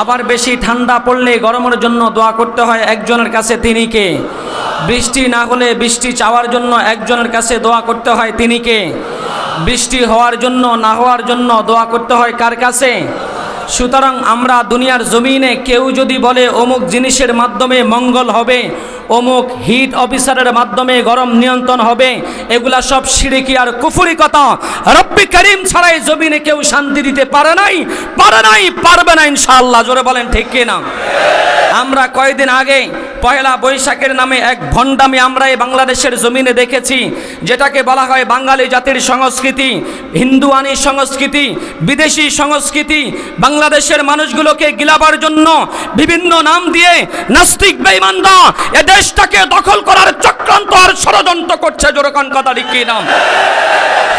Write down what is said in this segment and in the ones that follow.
আবার বেশি ঠান্ডা পড়লে গরমের জন্য দোয়া করতে হয় একজনের কাছে তিনি কে? বৃষ্টি না হলে বৃষ্টি চাওয়ার জন্য একজনের কাছে দোয়া করতে হয় তিনি কে? বৃষ্টি হওয়ার জন্য, না হওয়ার জন্য দোয়া করতে হয় কার কাছে? সুতরাং আমরা দুনিয়ার জমিনে কেউ যদি বলে, অমুক জিনিসের মাধ্যমে মঙ্গল হবে, অমুক হিট অফিসারের মাধ্যমে গরম নিয়ন্ত্রণ হবে, এগুলা সব সিরিকি আর কুফুরি কথা। রব্বি করিম ছাড়াই জমিনে কেউ শান্তি দিতে পারে নাই পারে নাই, পারবে না ইনশাআল্লাহ। জোরে বলেন, ঠিক কিনা আমরা কয়েকদিন আগে পয়লা বৈশাখের নামে এক ভণ্ডামি আমরা এই বাংলাদেশের জমিনে দেখেছি, যেটাকে বলা হয় বাঙালি জাতির সংস্কৃতি, হিন্দুয়ানি সংস্কৃতি, বিদেশি সংস্কৃতি বাংলাদেশের মানুষগুলোকে গিলাবার জন্য বিভিন্ন নাম দিয়ে নাস্তিক বেঈমানরা এ দেশটাকে দখল করার চক্রান্ত আর ষড়যন্ত্র করছে। জোরকন কথা কি নাম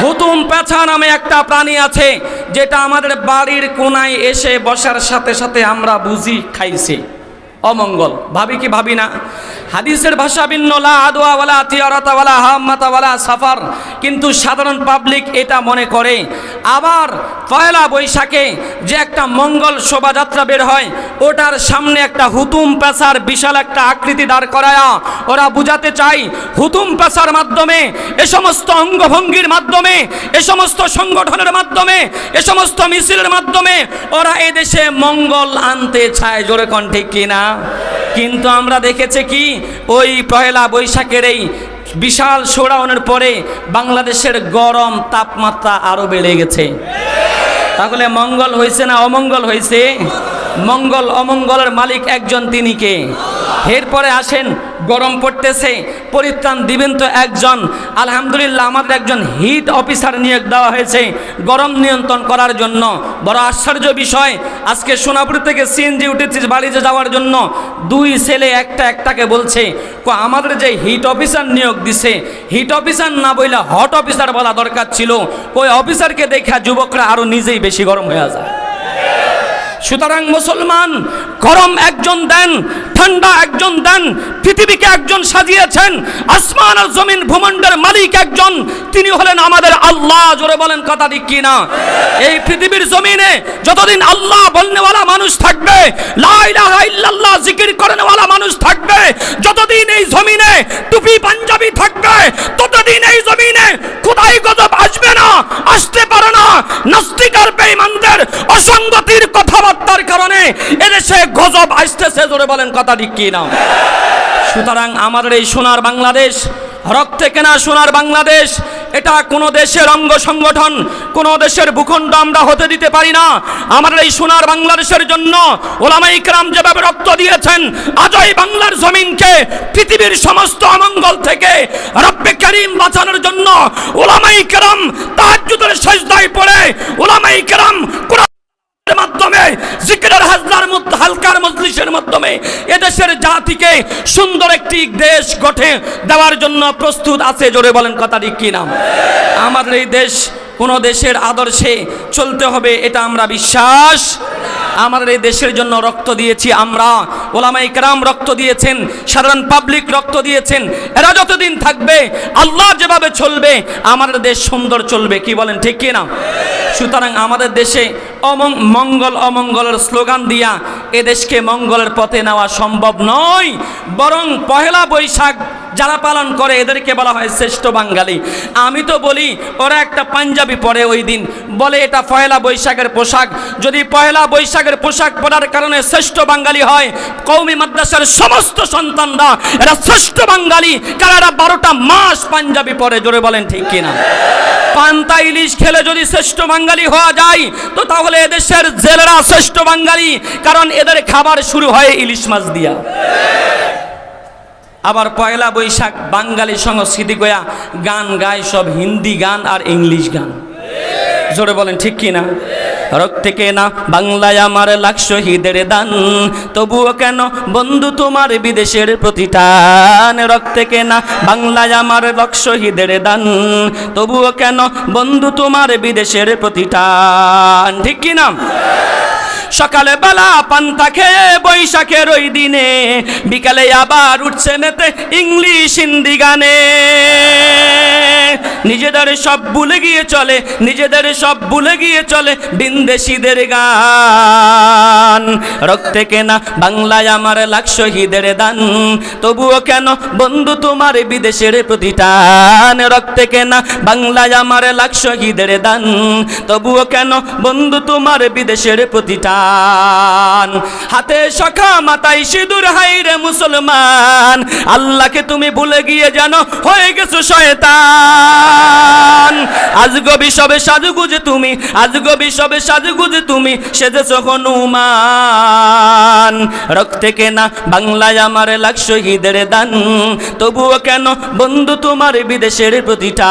হুতুম পেঁচা নামে একটা প্রাণী আছে, যেটা আমাদের বাড়ির কোনায় এসে বসার সাথে সাথে আমরা বুঝি খাইছি। অমঙ্গল। ভাবি কি ভাবি না? হাদিসের ভাষা ভিন্ন সাফার। কিন্তু সাধারণ পাবলিক এটা মনে করে। আবার পয়লা বৈশাখে যে একটা মঙ্গল শোভাযাত্রা বের হয়, ওটার সামনে একটা হুতুম পেশার বিশাল একটা আকৃতি দাঁড় করায়া ওরা বুঝাতে চাই হুতুম পেশার মাধ্যমে, এ সমস্ত অঙ্গভঙ্গির মাধ্যমে, এ সমস্ত সংগঠনের মাধ্যমে, এ সমস্ত মিছিলের মাধ্যমে ওরা এদেশে মঙ্গল আনতে চায়। জোরে কণ্ঠে কিনা? কিন্তু আমরা দেখেছি কি? ওই পহেলা বৈশাখের এই বিশাল শোডাউনের পরে বাংলাদেশের গরম তাপমাত্রা আরও বেড়ে গেছে। তাহলে মঙ্গল হয়েছে না অমঙ্গল হয়েছে? মঙ্গল অমঙ্গলের মালিক একজন তিনিকে এরপরে আসেন গরম পড়তেছে, পরিত্রাণ দিবেন তো একজন। আলহামদুলিল্লাহ, আমাদের একজন হিট অফিসার নিয়োগ দেওয়া হয়েছে গরম নিয়ন্ত্রণ করার জন্য। বড় আশ্চর্য বিষয়, আজকে সোনাপুর থেকে সিএনজি উঠেছিস বাড়িতে যাওয়ার জন্য। দুই ছেলে একটা একটাকে বলছে আমাদের যে হিট অফিসার নিয়োগ দিছে হিট অফিসার না বইলে হট অফিসার বলা দরকার ছিল। ওই অফিসারকে দেখা যুবকরা আরও নিজেই বেশি গরম হয়ে যায়। সুতরাং মুসলমান গরম একজন দেন, ঠান্ডা একজন দেন, পৃথিবীকে একজন সাজিয়েছেন, আসমান আর জমিন ভূমণ্ডের মালিক একজন, তিনি হলেন আমাদের আল্লাহ। জোরে বলেন কথা ঠিক কি না এই পৃথিবীর জমিনে যতদিন আল্লাহ বলনেওয়ালা মানুষ থাকবে, লা ইলাহা ইল্লাল্লাহ জিকির করেনওয়ালা মানুষ থাকবে, যতদিন এই জমিনে টুপি পাঞ্জাবি থাকবে, ততদিন এই জমিনে খোদাই গজব আসবে না, আসতে পারে না। নাস্তিক আর বেঈমানদের অসঙ্গতির কথাবার্তার কারণে এদেশে গজব আসতেছে, জোরে বলেন কথা ঠিক কি না? সুতরাং আমাদের এই সোনার বাংলাদেশ, রক্তে কেনা সোনার বাংলাদেশ, এটা কোনো দেশের অঙ্গ সংগঠন, কোনো দেশের ভূখণ্ড আমরা হতে দিতে পারি না। আমাদের এই সোনার বাংলাদেশের জন্য ওলামাই ইকরাম যেভাবে রক্ত দিয়েছেন, আজই বাংলার জমিনকে, পৃথিবীর সমস্ত অমঙ্গল থেকে রব্বে করিম বাঁচানোর জন্য ওলামাই ইকরাম তাহাজ্জুদের সাজদায় পড়ে। ওলামাই ইকরাম জিকিরের হাজনার হালকার মজলিসের মাধ্যমে এদেশের জাতিকে সুন্দর একটি দেশ গঠে দেওয়ার জন্য প্রস্তুত আছে। জোরে বলেন কথাটি কি নাম আমাদের এই দেশ কোনো দেশের আদর্শে চলতে হবে, এটা আমরা বিশ্বাস। আমাদের এই দেশের জন্য রক্ত দিয়েছি আমরা। ওলামা ইকরাম রক্ত দিয়েছেন, সাধারণ পাবলিক রক্ত দিয়েছেন। এরা যতদিন থাকবে, আল্লাহ যেভাবে চলবে আমাদের দেশ সুন্দর চলবে, কি বলেন ঠিক কি না? সুতরাং আমাদের দেশে অমং, মঙ্গল অমঙ্গলের স্লোগান দিয়া এদেশকে মঙ্গলের পথে নেওয়া সম্ভব নয়, বরং পহেলা বৈশাখ যারা পালন করে, এদেরকে বলা হয় শ্রেষ্ঠ বাঙালি। আমি তো বলি, ওরা একটা পাঞ্জাবি পরে ওই দিন। বলে এটা পয়লা বৈশাখের পোশাক। যদি পয়লা বৈশাখের পোশাক পরার কারণে শ্রেষ্ঠ বাঙালি হয় কৌমি মাদ্রাসার সমস্ত সন্তানরা এরা শ্রেষ্ঠ বাঙালি। কারণ এরা বারোটা মাস পাঞ্জাবি পরে, জোরে বলেন ঠিক কিনা? পান্তা ইলিশ খেলে যদি শ্রেষ্ঠ বাঙালি হওয়া যায়, তো তাহলে এদেশের জেলেরা শ্রেষ্ঠ বাঙালি। কারণ এদের খাবার শুরু হয় ইলিশ মাছ দিয়া। আবার পয়লা বৈশাখ বাঙালি সংস্কৃতি গোয়া গান গায় সব হিন্দি গান আর ইংলিশ গান। জোরে বলেন, ঠিক কি না? রক্তে না বাংলায় আমার লাখ শহীদের দান, তবুও কেন বন্ধু তোমার বিদেশের প্রতিটান রক্তে না বাংলায় আমার লাখ শহীদের দান, তবুও কেন বন্ধু তোমার বিদেশের প্রতিটান ঠিক কি না? সকালে বেলা পান্তা খেয়ে বৈশাখের ওই দিনে বিকালে আবার উঠছে নেতে ইংলিশ হিন্দি গানে। নিজেদের সব ভুলে গিয়ে চলে, নিজেদের সব ভুলে গিয়ে চলে বিন্দেশিদের গান। রক্তে কেনা বাংলায় আমার লাখ শহীদের দান, তবুও কেন বন্ধু তোমার বিদেশের প্রতিটান? রক্তে কেনা বাংলায় আমার লাখ শহীদের দান, তবুও কেন বন্ধু তোমার বিদেশের প্রতিটান? হাতে সখা মাতাই সিঁদুর হাইরে মুসলমান, আল্লাহকে তুমি ভুলে গিয়ে জানো হয়ে গেছো শয়তান। আজ গবি সবে সাজুগুজে তুমি, আজ গবি সবে সাজুগুজে তুমি, সেজেছ হনুমান। রক্তে কেনা বাংলায় আমার লাখ শহীদের দান, তবুও কেন বন্ধু তোমার বিদেশের প্রতিটান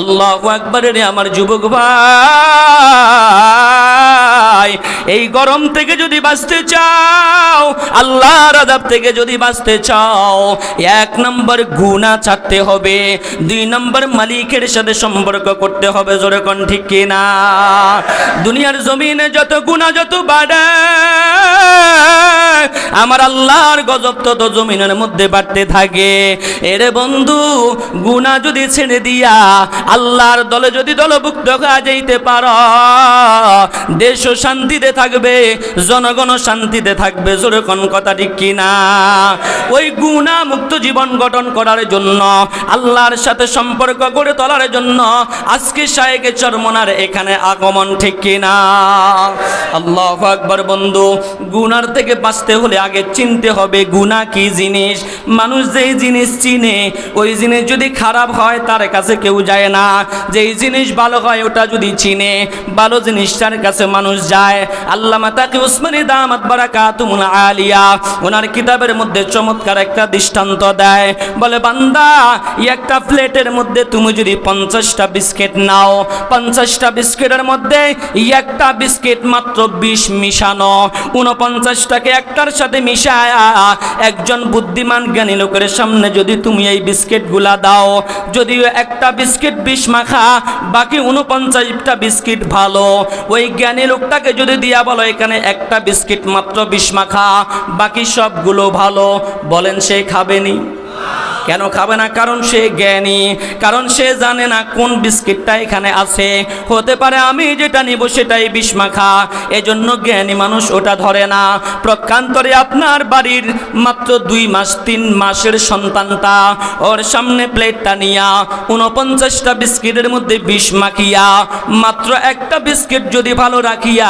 আল্লাহ আকবরের আমার যুবক ভাই। এই গরম থেকে যদি বাঁচতে চাও, আল্লাহর আদাব থেকে যদি বাঁচতে চাও, এক নম্বর গুণা ছাড়তে হবে, দুই নম্বর মালিকের সাথে সম্পর্ক করতে হবে, জোরে কোন ঠিক কিনা? দুনিয়ার জমিনে যত গুণা যত আমার আল্লাহর গজব তত জমিনের মধ্যে বাড়তে থাকে। এরে বন্ধু গুণা যদি ছেড়ে দিয়া আল্লাহর দলে যদি দলভুক্ত হয়ে যাইতে পার দেশও শান্তিতে থাকবে জনগণ শান্তিতে থাকবে। জোরে কোন কথা ঠিক কিনা? ওই গুণা মুক্ত জীবন গঠন করার জন্য, আল্লাহর সাথে সম্পর্ক গড়ে তোলার জন্য আজকে শায়েকে চরমনার এখানে আগমন ঠিক কিনা? আল্লাহ আকবর বন্ধু, গুনার থেকে বাঁচতে হলে আগে চিনতে হবে গুণা কি জিনিস। মানুষ যেই জিনিস চিনে, ওই জিনিস যদি খারাপ হয় তার কাছে কেউ যায় না। যেই জিনিস ভালো হয় ওটা যদি চিনে, ভালো জিনিসটার কাছে মানুষ যায় আল্লাহ তাকে উসমানী দামাত বারাকাতুমুল আলিয়া, ওনার কিতাবের মধ্যে চমৎকার একটা দৃষ্টান্ত দেয়। বলে, বান্দা, একটা প্লেটের মধ্যে তুমি যদি পঞ্চাশটা বিস্কিট নাও, পঞ্চাশটা বিস্কিটের মধ্যে একটা বিস্কিট মাত্র বিষ মিশানো। উনপঞ্চাশটাকে একটার সাথে মিশায়া একজন বুদ্ধিমান জ্ঞানী লোকের সামনে যদি তুমি এই বিস্কিটগুলা দাও, যদিও একটা বিস্কিট বিষ মাখা, বাকি উনপঞ্চাশটা বিস্কিট ভালো। ওই জ্ঞানী লোকটাকে যদি দিয়া বলো, এখানে একটা বিস্কিট মাত্র বিষ মাখা, বাকি সবগুলো ভালো, বলেন সে খাবেনি কেন খাবে না? কারণ সে জ্ঞানী, কারণ সে জানে না কোন বিস্কিটটা এখানে আছে। হতে পারে আমি যেটা নিব সেটাই বিস্মাখা এজন্য জ্ঞানী মানুষ ওটা ধরে না। প্রকান্তরে আপনার বাড়ির মাত্র দুই মাস, তিন মাসের সন্তানটা ওর সামনে প্লেটটা নিয়া উনপঞ্চাশটা বিস্কিটের মধ্যে বিষ মাখিয়া, মাত্র একটা বিস্কিট যদি ভালো রাখিয়া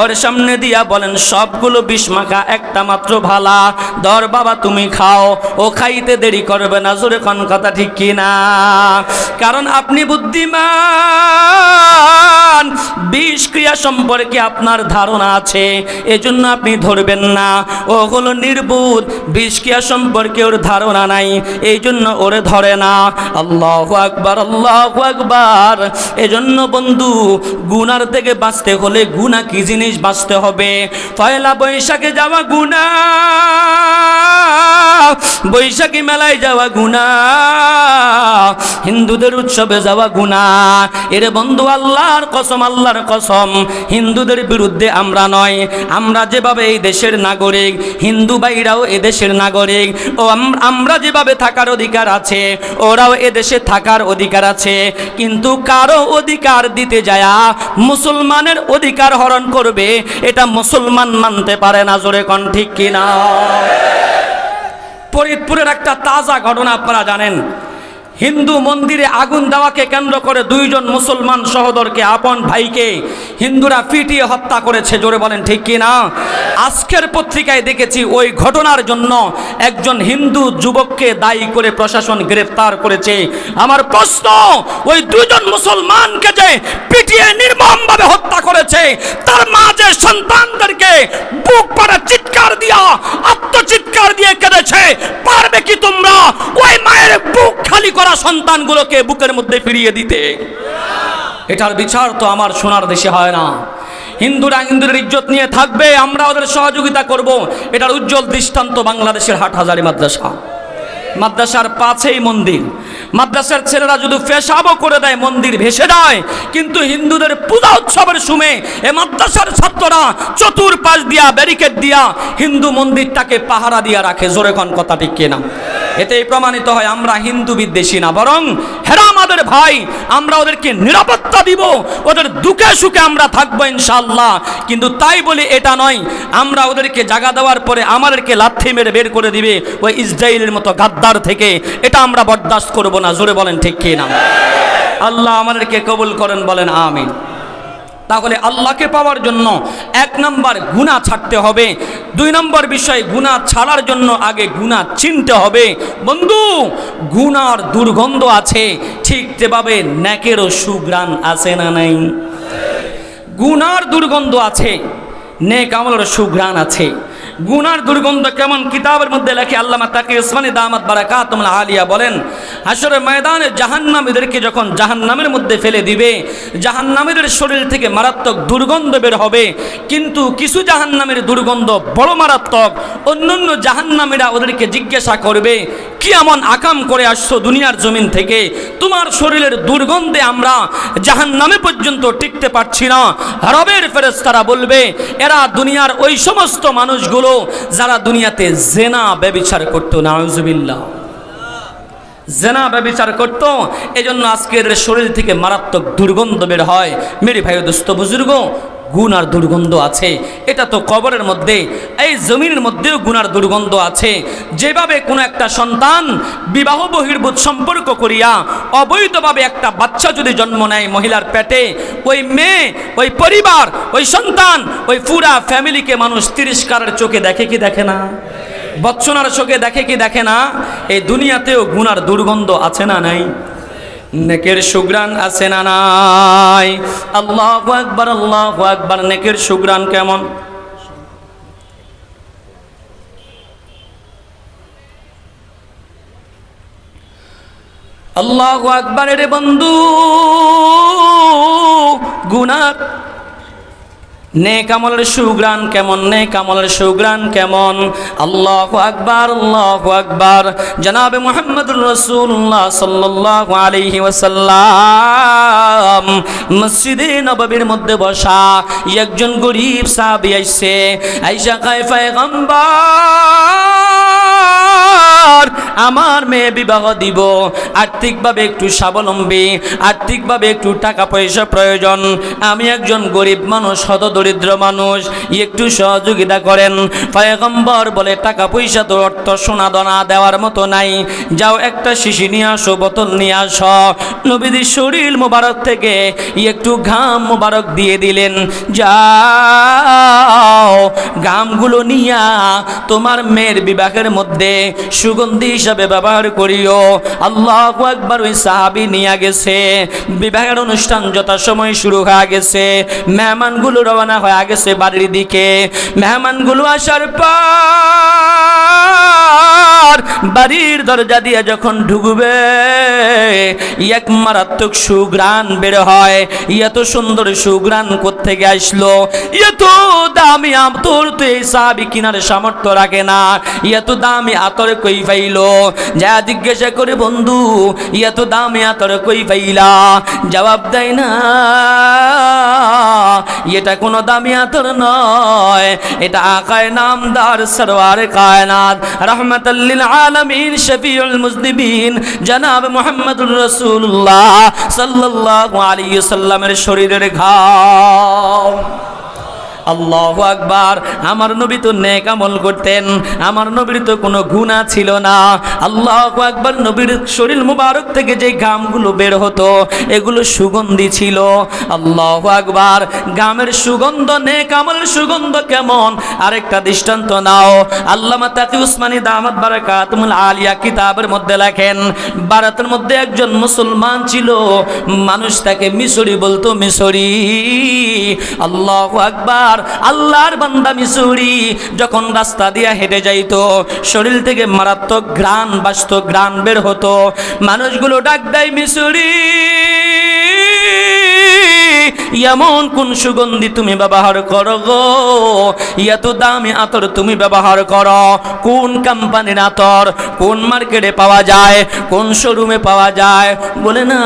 ওর সামনে দিয়া বলেন, সবগুলো বিষ মাখা, একটা মাত্র ভালা। ধর বাবা, তুমি খাও। ও খাইতে দেরি করবে না জোরে কোন কথা ঠিক কি না কারণ আপনি বুদ্ধিমান। বিষ ক্রিয়া সম্পর্কে আপনার ধারণা আছে, এজন্য আপনি ধরবেন না। ও হলো নির্বুধ বিষ ক্রিয়া সম্পর্কে ওর ধারণা নাই এই জন্য ওরে ধরে না। আল্লাহ আকবার আল্লাহ আকবার। এজন্য বন্ধু, গুনার থেকে বাঁচতে হলে গুণা কি জিনিস বাঁচতে হবে? পয়লা বৈশাখে যাওয়া গুণা বৈশাখী মেলায় যাওয়া গুণা। হিন্দুদের উৎসবে যাওয়া গুণা। এর বন্ধু, আল্লাহর কসম আল্লাহর কসম, হিন্দুদের বিরুদ্ধে আমরা নয়। আমরা যেভাবে এই দেশের নাগরিক, হিন্দু ভাইরাও এ দেশের নাগরিক। ও আম- আমরা যেভাবে থাকার অধিকার আছে, ওরাও এ দেশে থাকার অধিকার আছে। কিন্তু কারও অধিকার দিতে যায়া মুসলমানের অধিকার হরণ করবে, এটা মুসলমান মানতে পারে না। জোরে কন ঠিক কিনা? ফরিদপুরের একটা তাজা ঘটনা আপনারা জানেন। হিন্দু মন্দিরে আগুন দেওয়াকে কেন্দ্র করে দুইজন মুসলমান সহদরকে, আপন ভাইকে হিন্দুরা পিটিয়ে হত্যা করেছে। জোরে বলেন, ঠিক কি না? আজকের পত্রিকায় দেখেছি ওই ঘটনার জন্য একজন হিন্দু যুবককে দায়ী করে প্রশাসন গ্রেফতার করেছে। আমার প্রশ্ন, ওই দুইজন মুসলমানকে যে পিটিয়ে নির্মমভাবে হত্যা করেছে, তার মা যে সন্তানদেরকে বুক পাড়া চিৎকার দিয়া, আত্মচিৎকার দিয়ে কেঁদেছে, পারবে কি তোমরা? ওই মায়ের বুক খালি করা সন্তানগুলোকে বুকের মধ্যে ফিরিয়ে দিতে। এটার বিচার তো আমার সোনার দেশে হয় না। হিন্দুরা হিন্দুদের ইজ্জত নিয়ে থাকবে, আমরা ওদের সহযোগিতা করব। এটার উজ্জ্বল দৃষ্টান্ত বাংলাদেশের হাটহাজারি মাদ্রাসা। মাদ্রাসার পাশেই মন্দির। মাদ্রাসার ছেলেরা যদি পেশাবও করে দেয়, মন্দির ভেসে যায়, কিন্তু হিন্দুদের পূজা উৎসবের সময় এ মাদ্রাসার ছাত্ররা চতুর্পাশ দিয়া ব্যারিকেড দিয়া হিন্দু মন্দিরটাকে পাহারা দিয়া রাখে। জোরে কোন কথা ঠিক কিনা? এতেই প্রমাণিত হয় আমরা হিন্দু বিদ্বেষী না, বরং হেরা আমাদের ভাই, আমরা ওদেরকে নিরাপত্তা দিব, ওদের দুঃখে সুখে আমরা থাকব ইনশাল্লাহ কিন্তু তাই বলে এটা নয়, আমরা ওদেরকে জাগা দেওয়ার পরে আমাদেরকে লাথি মেরে বের করে দিবে ওই ইসরায়েলের মতো গাদ্দার থেকে। এটা আমরা বরদাস্ত করব না, জোরে বলেন ঠিক কি না? আল্লাহ আমাদেরকে কবুল করেন, বলেন আমিন। তাহলে আল্লাহকে পাওয়ার জন্য এক নম্বর গুণা ছাড়তে হবে, দুই নম্বর বিষয় গুণা ছাড়ার জন্য আগে গুণা চিনতে হবে। বন্ধু গুণার দুর্গন্ধ আছে, ঠিক যেভাবে ন্যাকেরও সুগ্রাণ আছে না নাই? গুণার দুর্গন্ধ আছে, নেক আমলের সুঘ্রাণ আছে। গুনার দুর্গন্ধ কেমন কিতাবের মধ্যে লেখে আল্লামা তাকে ইসমানি দামাত বারাকাতুল আলিয়া বলেন আসলে ময়দানে জাহান্নামীদেরকে যখন জাহান্নামের মধ্যে ফেলে দিবে, জাহান্নামীদের শরীর থেকে মারাত্মক দুর্গন্ধ বের হবে। কিন্তু কিছু জাহান্নামের দুর্গন্ধ বড় মারাত্মক, অন্যান্য জাহান্নামীরা ওদেরকে জিজ্ঞাসা করবে, কি এমন আকাম করে আসছো দুনিয়ার জমিন থেকে? তোমার শরীরের দুর্গন্ধে আমরা জাহান্নামে পর্যন্ত টিকতে পারছি না। রবের ফেরেস্তারা বলবে, এরা দুনিয়ার ওই সমস্ত মানুষগুলো যারা দুনিয়াতে জেনা ব্যবিচার করতো, নাউজুবিল্লাহ। জেনা ব্যবচার করত, এজন্য আজকের শরীর থেকে মারাত্মক দুর্গন্ধ বের হয়। মেরি ভাই দোস্ত, বুজুর্গ গুনার দুর্গন্ধ আছে। এটা তো কবরের মধ্যে, এই জমিনের মধ্যেও গুনার দুর্গন্ধ আছে। যেভাবে কোনো একটা সন্তান বিবাহ বহির্ভূত সম্পর্ক করিয়া অবৈধভাবে একটা বাচ্চা যদি জন্ম নেয় মহিলার পেটে, ওই মেয়ে, ওই পরিবার, ওই সন্তান, ওই পুরা ফ্যামিলিকে মানুষ তিরস্কারের চোখে দেখে কি দেখে না? বচ্চনার চোখে দেখে কি দেখে না? এই দুনিয়াতেও গুনার দুর্গন্ধ আছে না নাই? নেকের সুগ্রান আছে না নাই? আল্লাহ একবার আল্লাহ একবার নেকের সুগ্রান কেমন? আল্লাহ একবারের বন্ধু গুনার নেক আমলের সুগ্রান কেমন, নেক আমলের সুগ্রান কেমন? আল্লাহ আকবার আল্লাহ আকবার। জনাবে মোহাম্মদ রসুল্লাহ সাল্লাহ আলাইহি ওসাল্লাম মসজিদে নবাবির মধ্যে বসা একজন গরিব সাহাবী আইছে আয়েশা কয় পয়গম্বর আমার মেয়ে বিবাহ দিব। আর্থিকভাবে একটু স্বাবলম্বী, আর্থিকভাবে একটু টাকা পয়সা প্রয়োজন। আমি একজন গরিব মানুষ হত দরিদ্র মানুষ, একটু সহযোগিতা করেন। পয়গম্বর বলে, টাকা পয়সা তো অর্থ সোনা দনা দেওয়ার মতো নাই। যাও একটা শিশি নিয়ে আসো, বোতল নিয়ে আসো। নবীদের শরীর মোবারক থেকে একটু ঘাম মোবারক দিয়ে দিলেন। যাও, ঘামগুলো নিয়া তোমার মেয়ের বিবাহের মধ্যে সুগন্ধি হিসাবে ব্যবহার করিও। আল্লাহ একবার ওই সাহাবি নিয়ে গেছে। বিবাহের অনুষ্ঠান যথাসময় শুরু হয়ে গেছে। মেহমানগুলো রওনা হয়ে গেছে বাড়ির দিকে। মেহমানগুলো আসার পর বাড়ির দরজা দিয়ে যখন ঢুকবে, এক মারাত্মক সুগ্রাণ বের হয়। এত সুন্দর সুগ্রাণ কোত্থেকে আসলো? এত দামি আতর তো এই সাহাবি কিনার সামর্থ্য রাখে না। এত দামি আতর কই পাইলো। যা জিজ্ঞাসা করে, বন্ধু এত দামি আতর কই পাইলা? জবাব দেয়, না, এটা কোনো দামি আতর নয়। এটা আকায় নামদার সরওয়ার কায়নাত। রহমতাল্লিল আলমিন, শফিউল মুজনিবিন জনাব মোহাম্মদুর রসুল্লাহ সাল্লাল্লাহু আলাইহি সাল্লামের শরীরের ঘাম। আল্লাহ আকবার। আমার নবী তো নেক আমল করতেন। আমার নবীর তো কোনো গুণা ছিল না। আল্লাহ আকবার নবীর শরীর মুবারক থেকে যে ঘামগুলো বের হতো, এগুলো সুগন্ধি ছিল। আল্লাহ আকবার, ঘামের সুগন্ধ, নেক আমলের সুগন্ধ কেমন? আরেকটা দৃষ্টান্ত নাও। আল্লামা তাকি উসমানী দামাত বারাকাতুল আলিয়া কিতাবের মধ্যে লেখেন ভারতের মধ্যে একজন মুসলমান ছিল, মানুষ তাকে মিশরি বলতো মিশরি। আল্লাহ আকবার আল্লাহর বান্দা মিসুরি যখন রাস্তা দিয়ে হেঁটে যাইতো, শরীর থেকে মারাত্মক ঘ্রাণ বাস্ত ঘ্রাণ বের হতো। মানুষগুলো ডাক দেয়, মিসুরি এমন কোন সুগন্ধি তুমি ব্যবহার করো গো? এত দামি আতর তুমি ব্যবহার করো। কোন কোম্পানির আতর? কোন মার্কেটে পাওয়া যায়? কোন শোরুমে পাওয়া যায়? বলে না,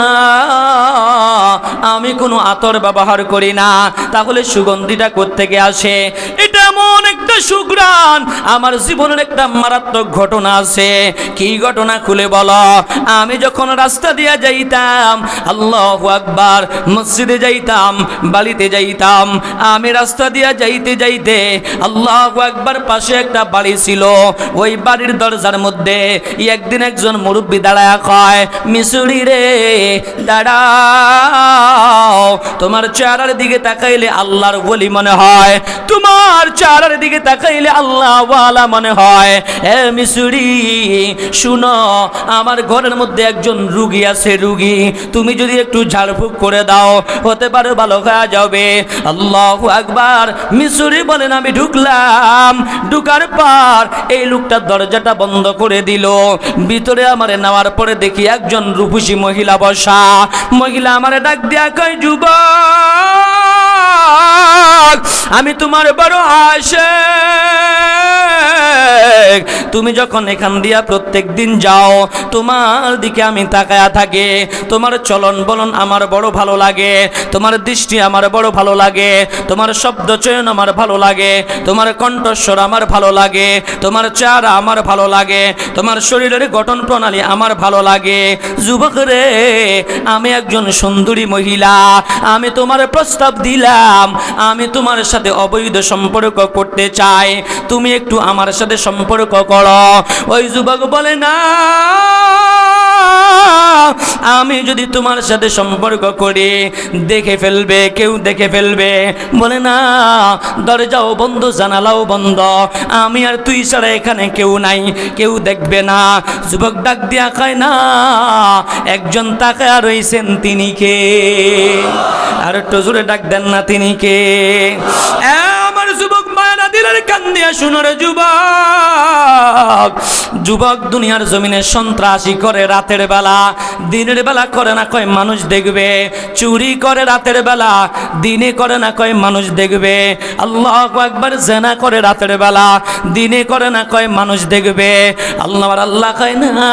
আমি কোনো আতর ব্যবহার করি না। তাহলে সুগন্ধিটা কোত্থেকে আসে? এটা এমন শুক্রান আমার জীবনের একটা মারাত্মক ঘটনা আছে। কি ঘটনা খুলে বলো? আমি যখন রাস্তা যাইতাম, আল্লাহ আকবার, মসজিদে যাইতাম, বাড়িতে যাইতাম, আমি রাস্তা যাইতে যাইতে আল্লাহ পাশে একটা বাড়ি ছিল। ওই বাড়ির দরজার মধ্যে একদিন একজন মুরব্বী দাঁড়ায় কয় মিসুরি রে, দাঁড়াও। তোমার চেহারার দিকে তাকাইলে আল্লাহর বলি মনে হয়। তোমার চেহারার দিকে তাকাইলে আল্লাহ ওয়ালা মনে হয়, এ মিসুরি, শুনো, আমার ঘরের মধ্যে একজন রুগী আছে, রুগী, তুমি যদি একটু ঝাড়ফুঁক করে দাও, হতে পারে ভালো হয়ে যাবে। আল্লাহ আকবার, মিসুরি বলেন, আমি ঢুকলাম। ঢুকার পর এই লোকটা দরজাটা বন্ধ করে দিল। ভিতরে আমারে নেওয়ার পরে দেখি একজন রূপসী মহিলা বসা। মহিলা আমারে ডাক দিয়া কয়, যুবক আমি তোমার বড় আসে তুমি যখন এখান দিয়া প্রত্যেক দিন যাও, তোমার দিকে আমি তাকায়া থাকি। তোমার চলন বলন আমার বড় ভালো লাগে। তোমার দৃষ্টি আমার বড় ভালো লাগে। তোমার শব্দ চয়ন আমার ভালো লাগে। তোমার কণ্ঠস্বর আমার ভালো লাগে। তোমার চেহারা আমার ভালো লাগে। তোমার শরীরের গঠন প্রণালী আমার ভালো লাগে। যুবক রে, আমি একজন সুন্দরী মহিলা। আমি তোমার প্রস্তাব দিলাম আমি তোমার সাথে অবৈধ সম্পর্ক করতে চাই। তুমি একটু আমার সাথে সম্পর্ক করো। ওই যুবক বলে, না। আমি যদি তোমার সাথে সম্পর্ক করি, দেখে ফেলবে, কেউ দেখে ফেলবে। বলে, না, দরজাও বন্ধ, জানালাও বন্ধ। আমি আর তুই ছাড়া এখানে কেউ নাই, কেউ দেখবে না। যুবক ডাক দিয়া খায় না, একজন তাকে আর রয়েছেন তিনি কে? আর একটু জোরে ডাক দেন না তিনি কে? আমার যুবক মায়েরা দিলের কান্দিয়া শুনোর যুবক। যুবক দুনিয়ার জমিনে সন্ত্রাসী করে রাতের বেলা, দিনের বেলা করে না কয় মানুষ দেখবে। চুরি করে রাতের বেলা, দিনে করে না কয় মানুষ দেখবে। আল্লাহ একবার জেনা করে রাতের বেলা, দিনে করে না কয় মানুষ দেখবে। আল্লাহ আল্লাহ কয়, না,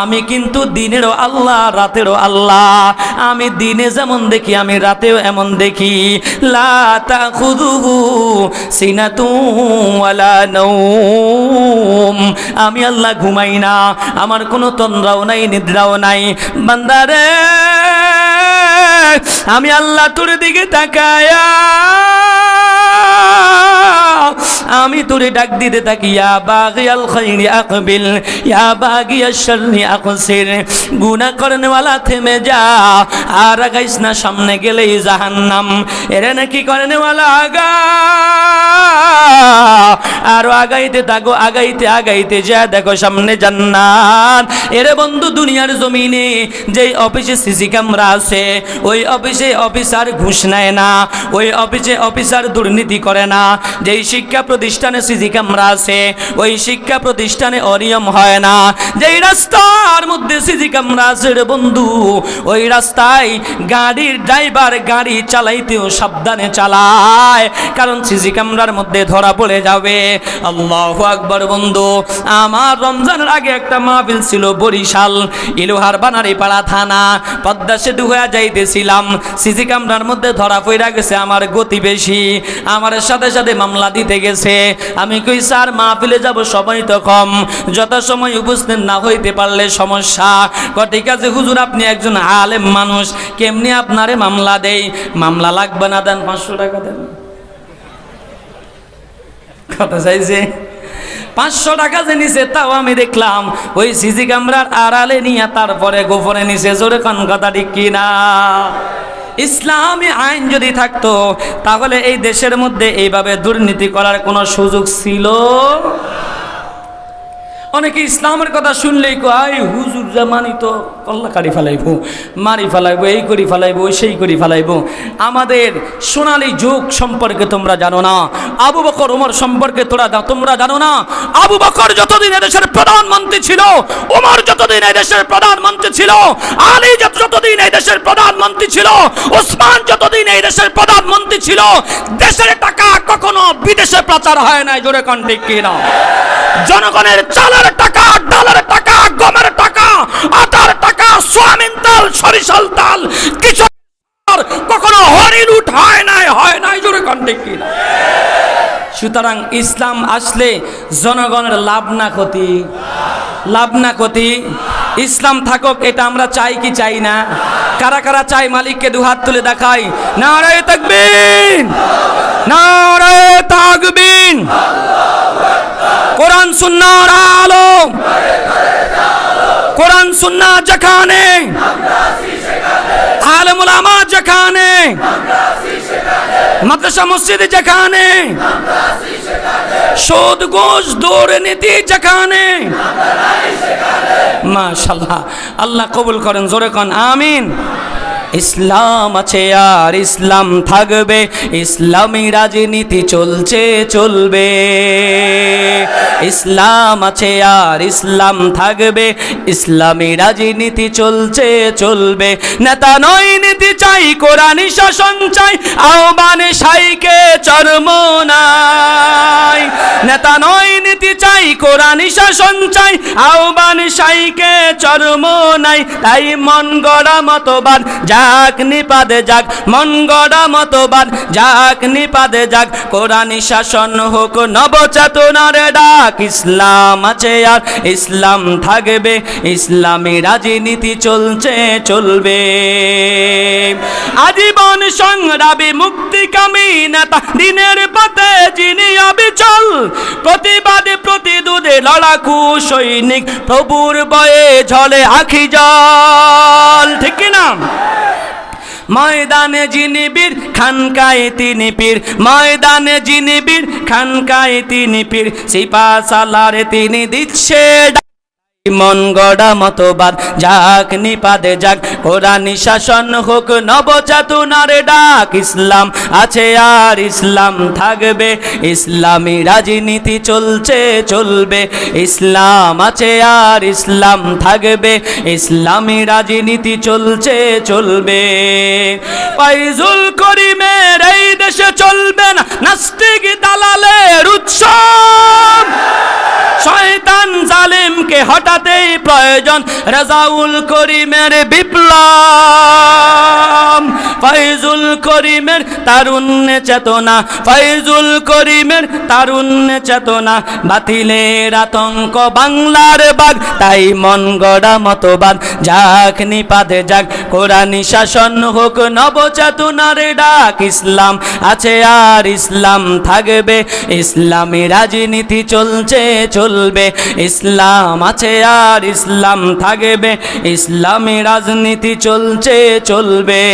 আমি কিন্তু দিনেরও আল্লাহ, রাতেরও আল্লাহ। আমি দিনে যেমন দেখি, আমি রাতেও এমন দেখি। লা আমি আল্লাহ ঘুমাই না, আমার কোনো তন্দ্রাও নাই, নিদ্রাও নাই। বান্দারে আমি আল্লাহ তোর দিকে তাকায়া। আমি তোরে ডাক দিতে থাকি, ইয়া বাগিয়াল খাইরি আকবিল, ইয়া বাগিয়াশ শাররি আকসির, গুনাহ করনেওয়ালা থেমে যা, আর আগাইস না সামনে গেলেই জাহান্নাম। এরে নাকি করনেওয়ালা আগা? আরও আগাইতে থাকো, আগাইতে আগাইতে যা, দেখো সামনে জান্নাত। এরে বন্ধু, দুনিয়ার জমিনে যেই অফিসে সিসি ক্যামেরা আছে, ওই অফিসে অফিসার ঘুষ নেয় না, ওই অফিসে অফিসার দুর্নীতি করে না। যেই শিক্ষা প্রতিষ্ঠানে সিজি ক্যামেরা আছে, ওই শিক্ষা প্রতিষ্ঠানে অনিয়ম হয় না। যেই রাস্তার মধ্যে সিজি ক্যামেরা আছে রে বন্ধু, ওই রাস্তায় গাড়ির ড্রাইভার গাড়ি চালাইতেও সাবধানে চালায়, কারণ সিজি ক্যামেরার মধ্যে ধরা পড়ে যাবে। আল্লাহ আকবর বন্ধু, আমার রমজানের আগে একটা মাহফিল ছিল বরিশাল, ইলোহার বানারি পাড়া থানা, পদ্মা সেতু হয়ে যাইতেছিলাম। সিজি ক্যামেরার মধ্যে ধরা পড়ে গেছে আমার গতি বেশি। আমার সাথে সাথে মামলা দিতে গেছে। আমি কই, স্যার, মাহফিলে যাব সময় তো কম যত সময় উপস্থিত না হইতে পারলে সমস্যা। ঠিক আছে, হুজুর, আপনি একজন আলেম মানুষ। কেমনি আপনারে মামলা দেই? মামলা লাগবে না, দেন, পাঁচশো টাকা দেন। কথা চাইছে? পাঁচশো টাকা যে নিছে, তাও আমি দেখলাম। ওই সিসি ক্যামেরার আড়ালে নিয়ে তারপরে গোপনে নিছে। জোরে কোন কথা ঠিক কিনা? ইসলামী আইন যদি থাকতো তাহলে এই দেশের মধ্যে এইভাবে দুর্নীতি করার কোনো সুযোগ ছিল? অনেকে ইসলামের কথা শুনলেই কয় হুজুর যা মানি তো কল্লা কারি ফেলাইব, মারি ফেলাইব, এই করি ফেলাইব, সেই করি ফেলাইব। আমাদের সোনালী যুগ সম্পর্কে তোমরা জানো না, আবু বকর ওমর সম্পর্কে তোরা তোমরা জানো না। আবু বকর যতদিন এদেশের প্রধানমন্ত্রী ছিল ওমর যতদিন এই দেশের প্রধানমন্ত্রী ছিল, আলী যতদিন এই দেশের প্রধানমন্ত্রী ছিল, ওসমান যতদিন এই দেশের প্রধানমন্ত্রী ছিল, দেশের টাকা কখনো বিদেশে প্রচার হয় নাই, জোরে কন্টিক কিনা? জনগণের চালের টাকা, ডালের টাকা, গমের টাকা আটার টাকা, সোয়াবিন তাল সরিষাল তাল কিছু কখনো হরিণ উঠ, হয় নাই হয় নাই, জোরে কন্টে কি সুতরাং ইসলাম আসলে জনগণের লাভ না ক্ষতি। লাভ না ক্ষতি। ইসলাম থাকুক, এটা আমরা চাই কি চাই না। কারা কারা চাই মালিককে দুহাত তুলে দেখাই? নারে তাকবীর! নারে তাকবীর! কোরআন, সুন্নাহর আলো কোরআন, সুন্নাহ যেখানে আলেম উলামা যেখানে, মাদ্রাসা, মসজিদ যেখানে সুদ ঘুষ দুর্নীতি যেখানে। মাশাল্লাহ আল্লাহ কবুল করেন জোরে কন আমিন। ইসলাম আছে আর ইসলাম থাকবে, ইসলামী রাজনীতি চলছে, চলবে। ইসলাম আছে আর ইসলাম থাকবে, ইসলামী রাজনীতি চলছে, চলবে। নেতা নয়, নীতি চাই, কোরআন শাসন চাই, আহ্বান সাইকে চর্ম নাই। নেতা নয়, নীতি চাই, কোরআন শাসন চাই, আহ্বান সাইকে চর্ম নাই। তাই মন গড়া মতবাদ যাক নিপাদে যাক, মন গড়া মতবাদ। যাক নিপাদে যাক, কোরআন শাসন হোক, নবচেতনার ডাক। ইসলাম আছে আর ইসলাম থাকবে, ইসলামী রাজনীতি চলছে, চলবে। আজীবন সংগ্রামী, মুক্তিকামী নেতা, দিনের পথে যিনি অবিচল, প্রতিবাদে প্রতিদুদে লড়াকু সৈনিক, প্রভুর বয়ে ঝলে আখি জল। ঠিক না? ময়দানে যিনি বীর খানকায় তিনি পীর ময়দানে যিনি বীর খানকায় তিনি পীর সিপা সালারে তিনি দিচ্ছে। মন গড়া মতবাদ, যাক নিপাদে যাক। কোরআনি শাসন হোক, নবচেতনার ডাক ইসলাম, আছে আর ইসলাম থাকবে। ইসলামী রাজনীতি চলছে, চলবে। ইসলাম আছে আর ইসলাম থাকবে। ইসলামী রাজনীতি চলছে, চলবে। পাইজুল করিমের এই দেশে চলবে না নাস্তিক দালালের উৎসব। শয়তান জালিমকে হঠাতেই প্রয়োজন রাজাউল করিমের বিপ্লব। ফাইজুল করিমের তারুণ্যে চেতনা ফাইজুল করিমের তারুণ্যে চেতনা, বাতিলের আতঙ্ক বাংলার বাগ তাই মন গড়া মতবাদ, যাক নিপাদে যাক, কোরআনি শাসন হোক, নবচেতনার ডাক, ইসলাম আছে আর ইসলাম থাকবে, ইসলামী রাজনীতি চলছে, চলবে, ইসলাম আছে আর ইসলাম থাকবে। ইসলামী রাজনীতি চলছে, চলবে।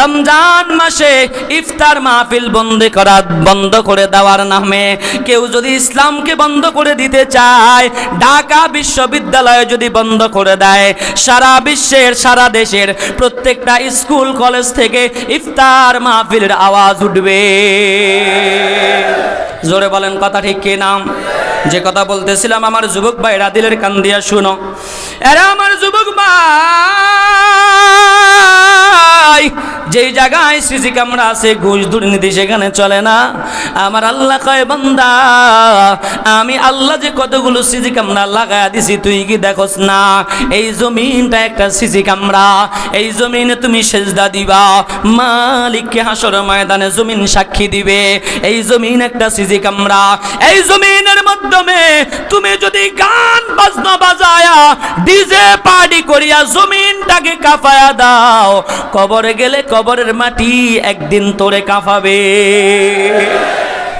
রমজান মাসে ইফতার মাহফিল বন্ধ করা বন্ধ করে দেওয়ার নামে কেউ যদি ইসলামকে বন্ধ করে দিতে চায়, ঢাকা বিশ্ববিদ্যালয় যদি বন্ধ করে দেয়, সারা বিশ্বের, সারা দেশের প্রত্যেকটা স্কুল, কলেজ থেকে ইফতার মাহফিলের আওয়াজ উঠবে। জোরে বলেন কথা ঠিক কি নাম যে কথা বলতেছিলাম আমার যুবক ভাইরা দিলের কান দিয়া শুনো। এরা আমার যুবক ভাই। যেই জায়গায় সিসি ক্যামেরা আছে, ঘুষ, দুর্নীতি সেখানে চলে না। আমার আল্লাহ কয়, বান্দা, আমি আল্লাহ যে কতগুলো সিসি ক্যামেরা লাগায় দিছি, তুই কি দেখোস না? এই জমিনটা একটা সিসি ক্যামেরা এই জমিনে তুমি সেজদা দিবা। মালিককে হাসর ময়দানে জমিন সাক্ষী দিবে। এই জমিন একটা সিসি ক্যামেরা এই জমিনের মাধ্যমে তুমি যদি গান বাজনা বাজায়া, ডিজে পার্টি করিয়া জমিনটাকে কাফায়া দাও, কবরে গেলে কবরের মাটি একদিন তোরে কাফাবে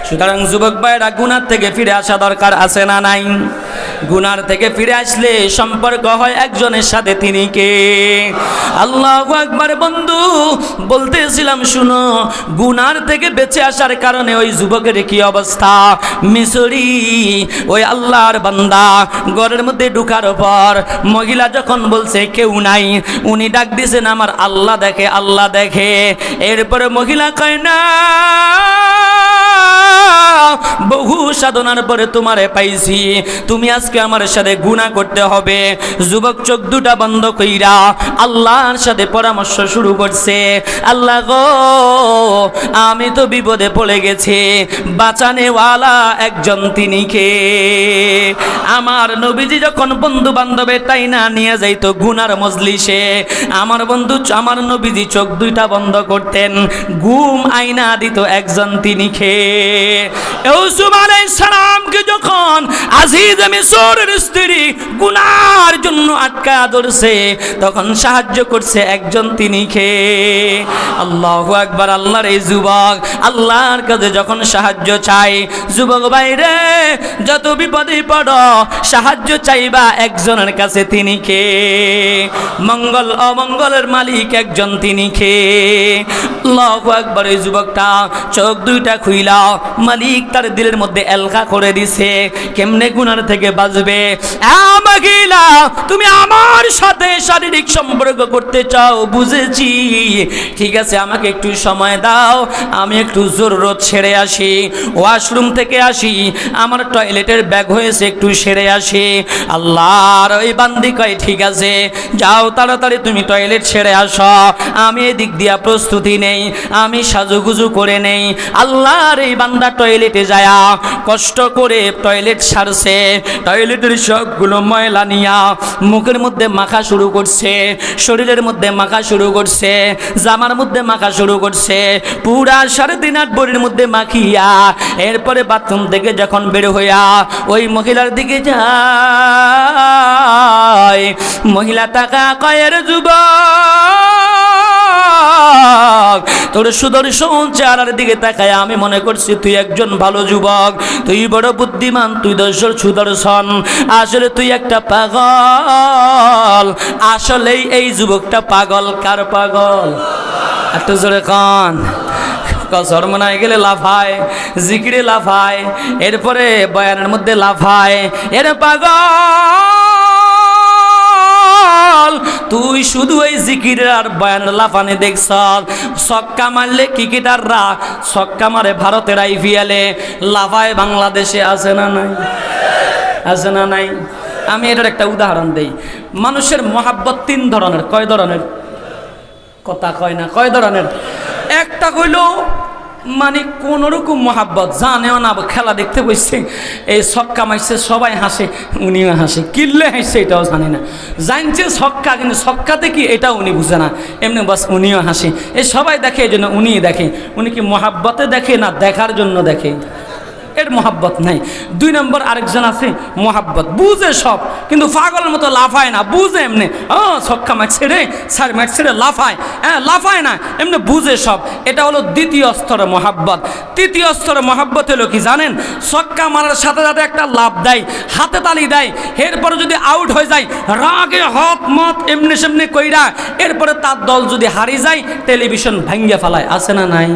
সুতরাং যুবক ভাইরা গুনার থেকে ফিরে আসা দরকার আছে না নাই? গুনার থেকে ফিরে আসলে সম্পর্ক হয় একজনের সাথে তিনি কে? আল্লাহ একবার বন্ধু, বলতেছিলাম শুনো, গুনার থেকে বেঁচে আসার কারণে ওই যুবকের কি অবস্থা? মিশরি ওই আল্লাহর বান্দা, ঘরের মধ্যে ঢুকার পর মহিলা যখন বলছে, কেউ নাই। উনি ডাক দিছেন, আমার আল্লাহ দেখে আল্লাহ দেখে। এরপরে মহিলা কয়, না, বহু সাধনার পরে তোমারে পাইছি। তুমি আজকে আমার সাথে গুণা করতে হবে। যুবক চোখ দুটা বন্ধ কইরা আল্লাহর সাথে পরামর্শ শুরু করছে। আল্লাহ গো, আমি তো বিপদে পড়ে গেছি। বাঁচানেওয়ালা একজন তিনি কে? আমার নবীজি যখন বন্ধু বান্ধবের তাই না নিয়ে যাইত গুনার মজলিসে, আমার বন্ধু, আমার নবীজি চোখ দুইটা বন্ধ করতেন। ঘুম আইনা দিত একজন তিনি খেয়ে সালামকে যখন আজিজ মিসরের স্ত্রী গুনার জন্য আটকা ধরছে। তখন সাহায্য করছে একজন তিনি খেয়ে আল্লাহু আকবার, আল্লাহর এই যুবক আল্লাহর কাছে যখন সাহায্য চাই যুবক বাইরে যত বিপদে পড়ো, সাহায্য চাইবা একজনের কাছে তিনি কে মঙ্গল অমঙ্গলের মালিক একজন তিনি কে আল্লাহু একবার এই যুবকটা চোখ দুইটা খুইলা, মালিক তার দিলের মধ্যে এলকা করে দিছে। কেমনে গুনার থেকে বাঁচবে আ মহিলা তুমি আমার সাথে শারীরিক সম্পর্ক করতে চাও, বুঝেছি। ঠিক আছে, আমাকে একটু সময় দাও, আমি একটু জরুরত ছেড়ে আসি। ওয়াশরুম থেকে আসি, আমার টয়লেটের ব্যাগ হয়েছে, একটু সেরে আসি। আল্লাহর ওই বান্দি কয়, ঠিক আছে, যাও তাড়াতাড়ি, তুমি টয়লেট ছেড়ে আসো। আমি এদিক দিয়া প্রস্তুতি নেই, আমি সাজুগুজু করে নেই। আল্লাহর এই বান্দা টয়লেটে যায়া কষ্ট করে টয়লেট সারছে। টয়লেটের সবগুলো ময়লা নিয়া মুখের মধ্যে মাখা শুরু করছে, শরীরের মধ্যে মাখা শুরু করছে, জামার মধ্যে মাখা শুরু করছে, পুরা সাড়ে তিন আট বড়ির মধ্যে মাখিয়া এরপরে বাথরুম থেকে যখন বের হইয়া ওই মহিলার দিকে যায়, মহিলা টাকা কয়ের যুবক। তোর সুদর্শন চেহারার দিকে তাকায় আমি মনে করছি তুই একজন ভালো যুবক, তুই বড় বুদ্ধিমান, তুই দর্শন সুদর্শন। আসলে তুই একটা পাগল, আসলেই এই যুবকটা পাগল। কার পাগল? একটু জোরে কন। সরমনায় গেলে লাফায় জিকিরে লাফায় এরপরে বয়ানের মধ্যে লাফায় এর পাগল। তুই শুধু এই জিকির আর বয়ান লাফানে দেখছ। ছক্কা মারলে ক্রিকেটাররা, ছক্কা মারে ভারতের আইপিএলে লাফায় বাংলাদেশে আছে না নাই? আছে না নাই? আমি এটার একটা উদাহরণ দেই। মানুষের মহাব্বত তিন ধরনের। কয় ধরনের? কথা কয় না, কয় ধরনের? একটা কইল মানে কোন রকম মহাব্বত। জানেও না খেলা দেখতে বসছে। এই সক্কা মারছে, সবাই হাসে, উনিও হাসে। কিল্লে হাসছে, এটাও জানে না। জানছে সক্কা কিন্তু ছক্কাতে কি এটাও উনি বুঝে না। এমনি বাস উনিও হাসে। এই সবাই দেখে, এই জন্য উনি দেখে। উনি কি মহাব্বতে দেখে না দেখার জন্য দেখে? এর মহাব্বত নাই। দুই নম্বর আরেকজন আছে, মহাব্বত। বুঝে সব, কিন্তু পাগলের মতো লাফায় না, বুঝে এমনি, ও, ছক্কা মারছে রে, স্যার মারছে রে, লাফায়। হ্যাঁ লাফায় না, এমনি বুঝে সব। এটা হলো দ্বিতীয় স্তরে মহাব্বত। তৃতীয় স্তরে মহাব্বত হলো কি জানেন? ছক্কা মারার সাথে সাথে একটা লাভ দেয়, হাতে তালি দেয়, এরপরে যদি আউট হয়ে যায়, রাগে হত মত এমনি সেমনি কইরা, এরপরে তার দল যদি হারিয়ে যায়, টেলিভিশন ভাঙ্গে ফেলায়, আছে না নাই?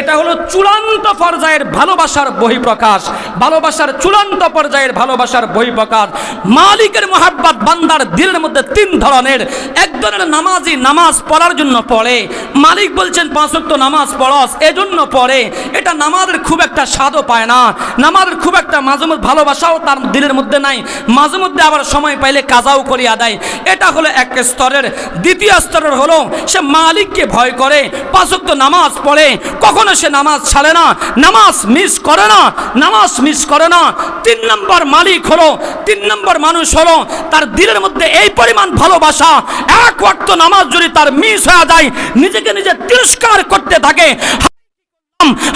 এটা হলো চূড়ান্ত পর্যায়ের ভালোবাসার বহিঃপ্রকাশ, ভালোবাসার চূড়ান্ত পর্যায়ের ভালোবাসার বহিঃপ্রকাশ। মালিকের মোহাব্বত বান্দার দিলের মধ্যে তিন ধরনের। এক ধরনের নামাজি নামাজ পড়ার জন্য পড়ে। মালিক বলছেন পাঁচক্ত নামাজ পড়স, এজন্য পড়ে। এটা নামাজের খুব একটা স্বাদও পায় না। নামাজের খুব একটা মাঝে মধ্যে ভালোবাসাও তার দিলের মধ্যে নাই। মাঝে মধ্যে আবার সময় পাইলে কাজাও করিয়া দেয়। এটা হলো এক স্তরের। দ্বিতীয় স্তরের হলো, সে মালিককে ভয় করে পাঁচক্ত নামাজ পড়ে। কখনো সে নামাজ ছাড়ে না, নামাজ মিস করে না, নামাজ মিস করে না। তিন নম্বর মালিক হলো, তিন নম্বর মানুষ হলো, তার দিলের মধ্যে এই পরিমাণ ভালোবাসা, এক ওয়াক্ত নামাজ যদি তার মিস হয়ে যায়, নিজেকে নিজে তিরস্কার করতে থাকে।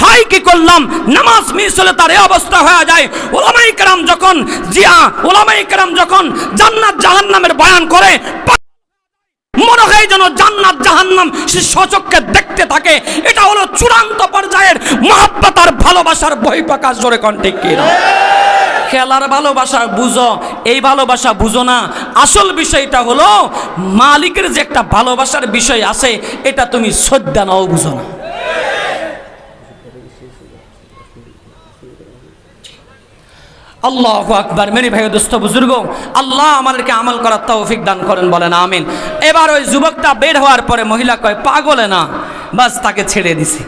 হাই কি করলাম, নামাজ মিস হলে তার এই অবস্থা হয়ে যায়। ওলামাই কেরাম যখন জিয়া ওলামাই কেরাম যখন জান্নাত জাহান্নামের বয়ান করে মনে হয় যেন জান্নাত, জাহান্নাম সে সচক্ষে দেখতে থাকে। এটা হলো চূড়ান্ত পর্যায়ের মহাব্বত আর ভালোবাসার বহিঃপ্রকাশ। জোরে কণ্ঠে কি খেলার ভালোবাসা বুঝো, এই ভালোবাসা বুঝো না। আসল বিষয়টা হলো মালিকের যে একটা ভালোবাসার বিষয় আছে, এটা তুমি শ্রদ্ধা নাও বুঝো না। আল্লাহ আকবার। মেরি ভাই দুস্থ বুজুর্গ, আল্লাহ আমাদেরকে আমল করার তৌফিক দান করেন, বলেন আমিন। এবার ওই যুবকটা বের হওয়ার পরে মহিলা কয়, পাগলে না, বাস তাকে ছেড়ে দিছি।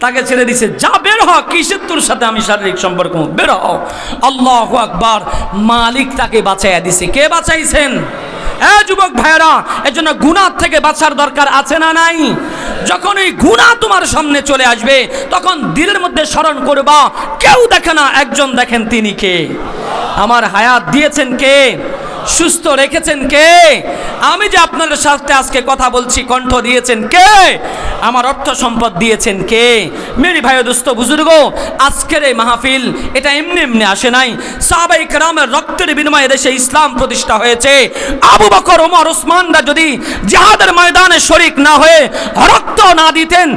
তাকে ছেড়ে দিছে। যা বের হ, কিসের তোর সাথে আমি শারীরিক সম্পর্ক? বের হ। আল্লাহ আকবার, মালিক তাকে বাঁচাইয়া দিছে। কে বাঁচাইছেন? এ যুবক ভাইয়েরা, এজন্য গুণার থেকে বাঁচার দরকার আছে না নাই? যখন এই গুনাহ তোমার সামনে চলে আসবে, তখন দিলের মধ্যে স্মরণ করবা, কেউ দেখে না, একজন দেখেন তিনি কে? আমার হায়াত দিয়েছেন কে? সুস্থ রেখেছেন কে? আমি যে আপনাদের সাথে আজকে কথা বলছি, কণ্ঠ দিয়েছেন কে? আমার অর্থ সম্পদ দিয়েছেন কে? মেরি ভাই দোস্ত, বুজুর্গ, আজকের এই মাহফিল এটা এমনি এমনি আসে নাই। সাহাবাই কেরামের রক্তের বিনিময়ে দেশে ইসলাম প্রতিষ্ঠা হয়েছে। আবু বকর, ওমর ওসমানরা যদি জিহাদের ময়দানে শরিক না হয়ে রক্ত না দিতেন